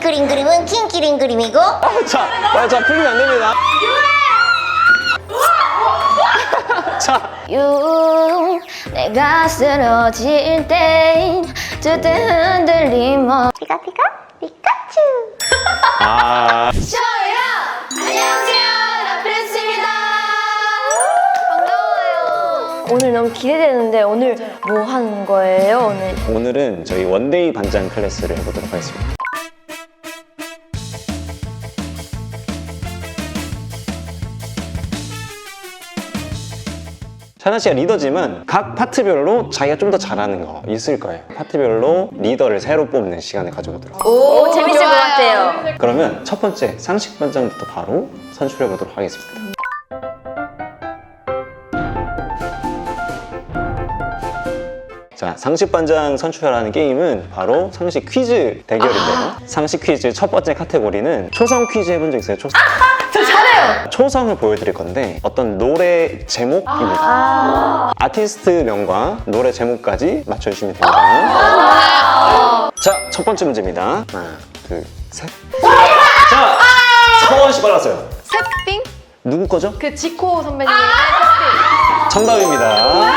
그린 그림은 킹 그린 그림이고. 자, 자, 자 풀리면 안 됩니다. 자, 유 내가 쓰러질 땐 주뜻 흔들림 어 피카 피카? 피카츄. 아, 저요 안녕하세요. 라프레스입니다. 반가워요. 오늘 너무 기대되는데 오늘 뭐 하는 거예요 오늘? 오늘은 저희 원데이 반장 클래스를 해보도록 하겠습니다. 샤나 씨가 리더지만 각 파트별로 자기가 좀 더 잘하는 거 있을 거예요. 파트별로 리더를 새로 뽑는 시간을 가져보도록. 오, 재밌을 것 같아요. 그러면 첫 번째 상식 반장부터 바로 선출해 보도록 하겠습니다. 자, 상식 반장 선출하라는 게임은 바로 상식 퀴즈 대결인데요. 상식 퀴즈 첫 번째 카테고리는 초성 퀴즈 해본 적 있어요? 초성. 저 잘해요. 초성을 보여드릴 건데 어떤 노래 제목입니다. 아~ 티스트 명과 노래 제목까지 맞춰주시면 됩니다. 자, 첫 번째 문제입니다. 하나, 둘, 셋. 자, 서원 씨 빨랐어요. 새삥? 누구 거죠? 그 지코 선배님의 정답입니다.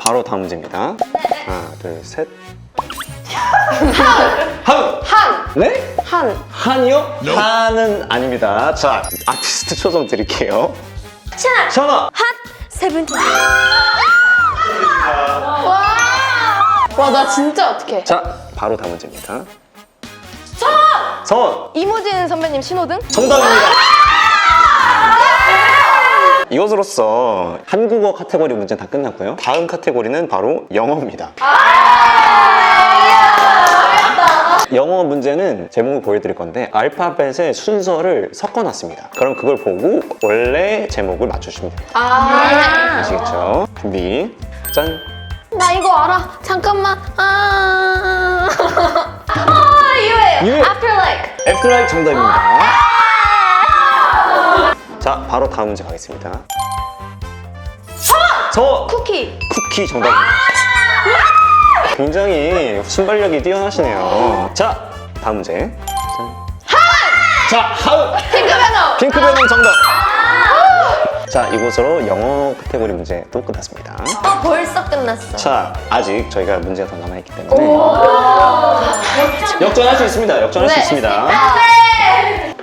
바로 다음 문제입니다. 하나, 둘, 셋. 한! 한! 네? 한! 한이요? 한은 아닙니다. 자, 아티스트 초성 드릴게요. 샤나, 전화! 핫, 세븐틴. 와, 나 진짜 어떡해. 자, 바로 다음 문제입니다. 선! 선! 이모진 선배님 신호등? 정답입니다. 이것으로써 한국어 카테고리 문제 다 끝났고요. 다음 카테고리는 바로 영어입니다. 영어 문제는 제목을 보여드릴 건데 알파벳의 순서를 섞어놨습니다. 그럼 그걸 보고 원래 제목을 맞추시면 됩니다. 아. 아시겠죠? 준비, 짠! 나 이거 알아. 잠깐만. 아. 아, 이거예요. 이거예요. After like. 애플라이 정답입니다. 자, 바로 다음 문제 가겠습니다. 서! 쿠키. 쿠키 정답입니다. 굉장히 순발력이 뛰어나시네요. 자, 다음 문제. 자, 자, 하우! 핑크베너. 핑크베놈 정답! 자, 이곳으로 영어 카테고리 문제도 끝났습니다. 어, 벌써 끝났어. 자, 아직 저희가 문제가 더 남아있기 때문에 역전할 수 있습니다. 역전할 수 네. 있습니다.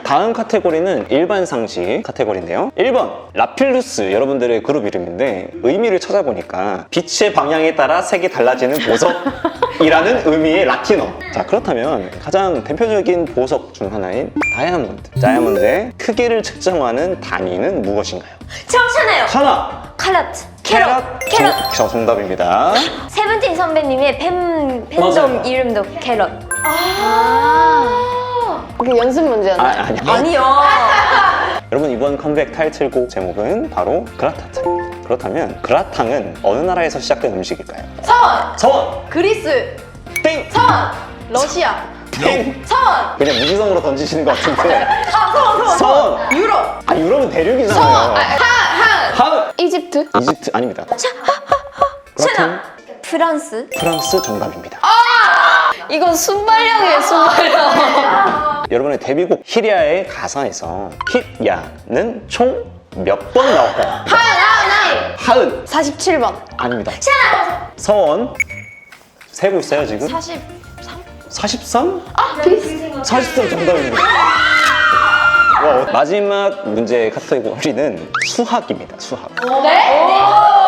다음 카테고리는 일반 상식 카테고리인데요. 1번 라필루스 여러분들의 그룹 이름인데 의미를 찾아보니까 빛의 방향에 따라 색이 달라지는 보석이라는 의미의 라틴어. 자 그렇다면 가장 대표적인 보석 중 하나인 다이아몬드. 다이아몬드의 크기를 측정하는 단위는 무엇인가요? 정찬해요. 하나, 카럿. 캐럿. 캐럿. 정, 저 정답입니다. 세븐틴 선배님의 팬, 맞아요. 팬덤 이름도 캐럿. 그게 연습 아, 문제였나요? 아니요. 아니요. 여러분 이번 컴백 타이틀곡 제목은 바로 그라타탕입니다. 그렇다면 그라탕은 어느 나라에서 시작된 음식일까요? 선! 선! 그리스. 땡! 선! 러시아. 땡! 선! 그냥 무지성으로 던지시는 것 같은데 아, 선! 선! 선! 유럽. 아 유럽은 대륙이잖아요 선! 아, 한! 한! 한! 이집트. 이집트 아닙니다 그라탕. 프랑스. 프랑스 정답입니다 이건 순발력이에요, 순발력. 여러분의 데뷔곡 히리아의 가사에서 hit야는 총 몇 번 나올까요? 한! 하은 47번. 아닙니다 서원 세고 있어요 지금? 43? 43? 아, 비슷. 43 정답입니다. 와, 마지막 문제 카테고리는 수학입니다. 수학. 네? 진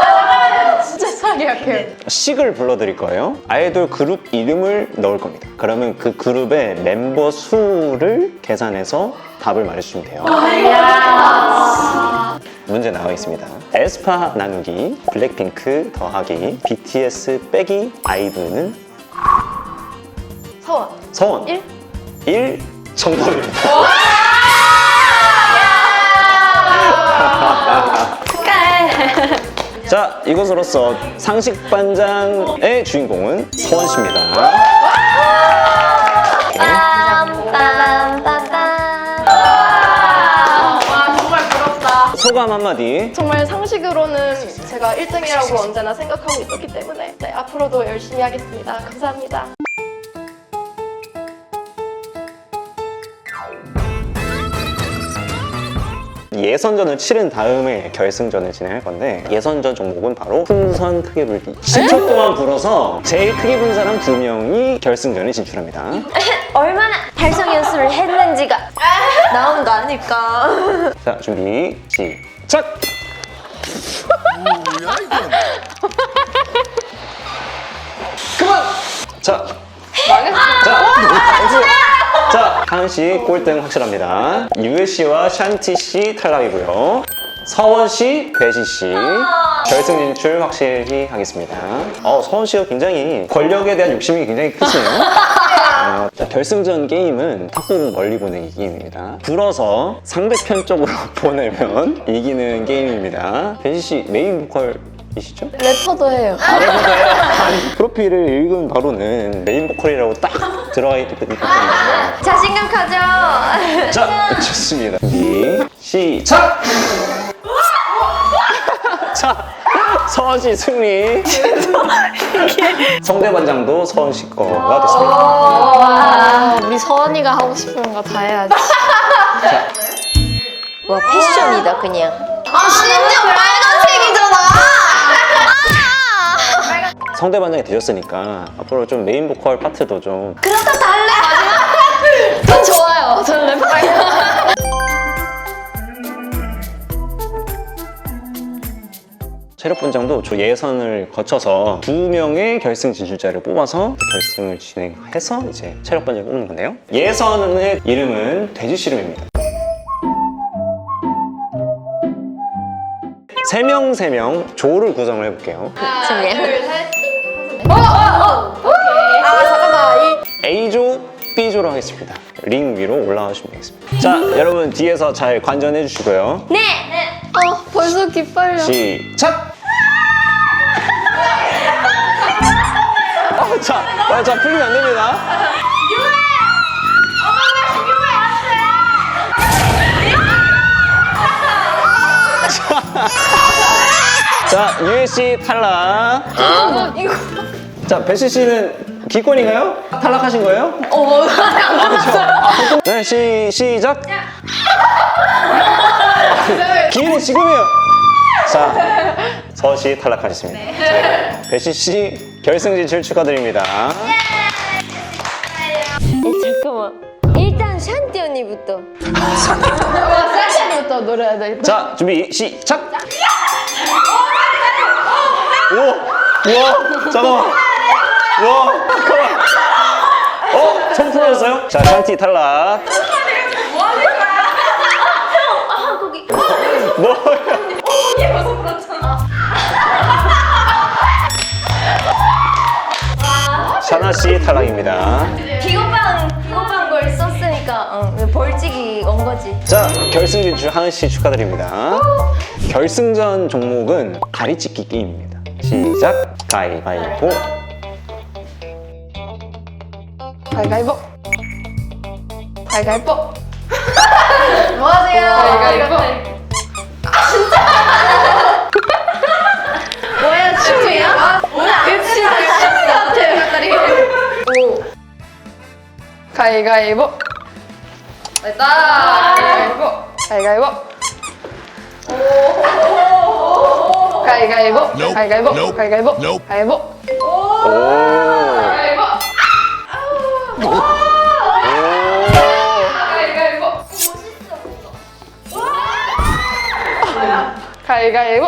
짜 수학이 약해요. 식을 불러드릴 거예요. 아이돌 그룹 이름을 넣을 겁니다. 그러면 그 그룹의 멤버 수를 계산해서 답을 말해주시면 돼요. 문제 나와 있습니다. 에스파 나누기, 블랙핑크 더하기, BTS 빼기, 아이브는 서원. 서원. 일? 1 정답입니다. 자, 이것으로써 상식 반장의 주인공은 서원 씨입니다. 오케이. 와, 정말 부럽다. 소감 한마디. 정말 상식으로는 제가 1등이라고 언제나 생각하고 있었기 때문에 네, 앞으로도 열심히 하겠습니다. 감사합니다. 예선전을 치른 다음에 결승전을 진행할 건데 예선전 종목은 바로 풍선 크게 불기. 10초 동안 불어서 제일 크게 분 사람 두 명이 결승전에 진출합니다. 얼마나 발성 연습을 했는지가 나오는 거 아닐까. 자 준비 시작! 그만! 자. 자, 엑스. 자, 하은 씨 꼴등 확실합니다. 유혜 씨와 샨티 씨 탈락이고요. 서원 씨, 배시 씨 결승 진출 확실히 하겠습니다. 어, 서원 씨가 굉장히 권력에 대한 욕심이 굉장히 크시네요. 어, 자, 결승전 게임은 탁구공 멀리 보내기 게임입니다. 불어서 상대편 쪽으로 보내면 이기는 게임입니다. 배시 씨 메인 보컬 이시죠? 래퍼도 해요. 아니, 프로필을 읽은 바로는 메인 보컬이라고 딱 들어가 있기 때문에 자신감 가져. 자 좋습니다. 준비 시작 자 서원 씨 승리. 성대반장도 서원 씨 거가 됐습니다. 아, 우리 서원이가 하고 싶은 거 다 해야지. 와 패션이다 그냥. 아, 심지어 빨간 성대반장이 되셨으니까 앞으로 좀 메인 보컬 파트도 좀 그렇다 달래! 전 좋아요. 전 랩. 체력 분장도 저 예선을 거쳐서 두 명의 결승 진출자를 뽑아서 결승을 진행해서 이제 체력 분장을 뽑는 건데요. 예선의 이름은 돼지 씨름입니다. 세명세명 조를 구성을 해볼게요. 아 잠깐만 이 A조, B조로 하겠습니다. 링 위로 올라가시면 되겠습니다. 자, 여러분 뒤에서 잘 관전해 주시고요. 네. 어, 벌써 기빨려. 시작! 어, 자, 어, 자, 풀리면 안 됩니다. 자, 유혜 씨 탈락. 자, 배시 씨는 기권인가요? 탈락하신 거예요? 어, 아, 네, 시, 시작. 기회는 지금이에요. 자, 서씨 탈락하셨습니다. 자, 배시 씨 결승 진출 축하드립니다. 네, 잠깐만. 일단 샨티 언니부터. 쌀쌀부터 노래해야 돼. 자, 준비 시작. 오, 우와, 잠깐만. 우와, 잠깐만. 어, 손 풀어졌어요? 자, 샨티 탈락. 뭐야? 샤나 씨 탈락입니다. 비겁한 비겁한 걸 썼으니까 어, 벌칙이 온 거지. 자, 결승 진출 하은 씨 축하드립니다. 결승전 종목은 다리찢기 게임입니다. 시작. 가위바위보. 가위가위보. 가위가위보. 뭐 하세요? 가위가위보 뭐야, 춤이야? 그치 같아 오 가위가위보. 됐다. 가위가위보. 가위가위보. 가위가위보 가위보. 오. 가위가위보 가위가위보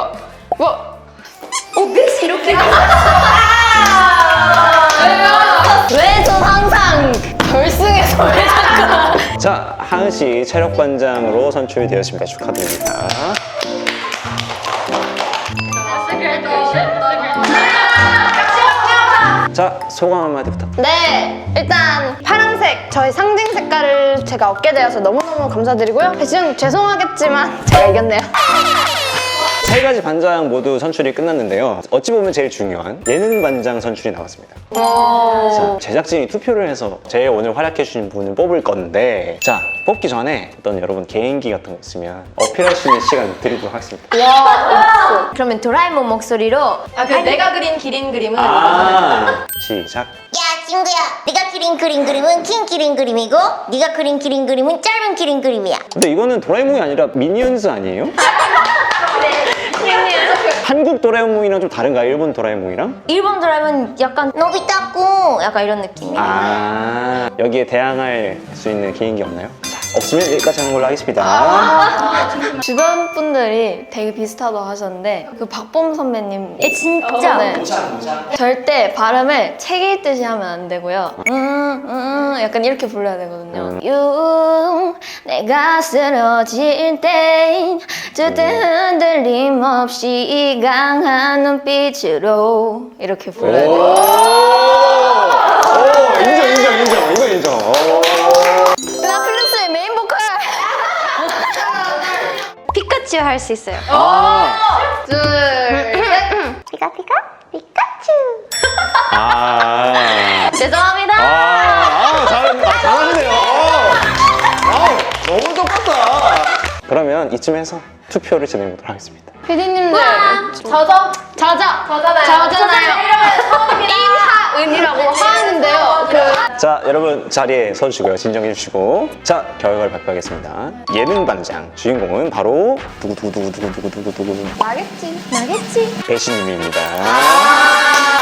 뭐왜전 항상 결승에서 왜 자꾸. 자, 하은 씨 체력 반장으로 선출되었습니다. 축하드립니다. 자, 소감 한마디 부탁. 네, 일단 파란색 저희 상징 색깔을 제가 얻게 되어서 너무너무 감사드리고요. 배시은 죄송하겠지만 제가 이겼네요. 세 가지 반장 모두 선출이 끝났는데요. 어찌 보면 제일 중요한 예능 반장 선출이 나왔습니다. 자, 제작진이 투표를 해서 제일 오늘 활약해 주신 분을 뽑을 건데 자, 뽑기 전에 어떤 여러분 개인기 같은 거 있으면 어필할 수 있는 시간 드리도록 하겠습니다. 그러면 도라에몽 목소리로 아, 그 내가 그린 기린 그림은 아, 시작. 야, 친구야. 네가 그린 그림 그림은 긴 그림 그림이고 네가 그린 그림 그림은 짧은 그림 그림이야. 근데 이거는 도라에몽이 아니라 미니언즈 아니에요? 한국 도라에몽이랑 좀 다른가요? 일본 도라에몽이랑? 일본 드라이브는 약간 노비타고 약간 이런 느낌이에요. 아 여기에 대항할 수 있는 개인기 없나요? 자, 없으면 여기까지 하는 걸로 하겠습니다. 주변 분들이 되게 비슷하다고 하셨는데 그 박범 선배님 예, 진짜. 네. 절대 발음을 책 읽듯이 하면 안 되고요. 음, 음, 약간 이렇게 불러야 되거든요. 음. 유, 내가 쓰러질 때, 절대 흔들림 없이 강한 눈빛으로 이렇게 불러야 돼요. 오, 인정, 인정, 인정. 이거 인정. 오. 피카츄 할 수 있어요. 아, 둘, 셋. 피카 피카 피카츄. 아. 죄송합니다. 아, 아, 잘, 아, 잘하시네요. 아, 너무 똑같다. 그러면 이쯤에서 투표를 진행해 보도록 하겠습니다. 피디님들 저저 자자 저잖아요. 저잖아요. 처음입니다. 임하은이라고 하는데요. 그 자, 여러분 자리에 서주시고요. 진정해 주시고. 자, 결과를 발표하겠습니다. 예능 반장 주인공은 바로 두구두구두구두구두구두구 나겠지. 나겠지. 배신님입니다.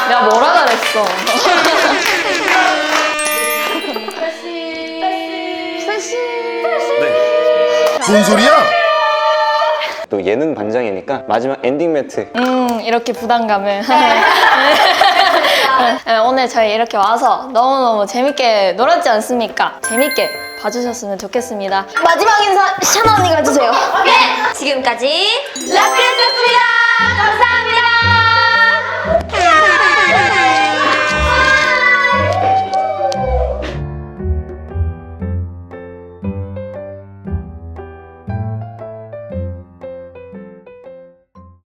내가 뭐라 그랬어. 네. 무슨 소리야? 또 예능 반장이니까 마지막 엔딩 멘트. 음 이렇게 부담감을. 네, 오늘 저희 이렇게 와서 너무너무 재밌게 놀았지 않습니까? 재밌게 봐주셨으면 좋겠습니다. 마지막 인사 샤나 언니가 해주세요. 지금까지 라플레스였습니다. 감사합니다.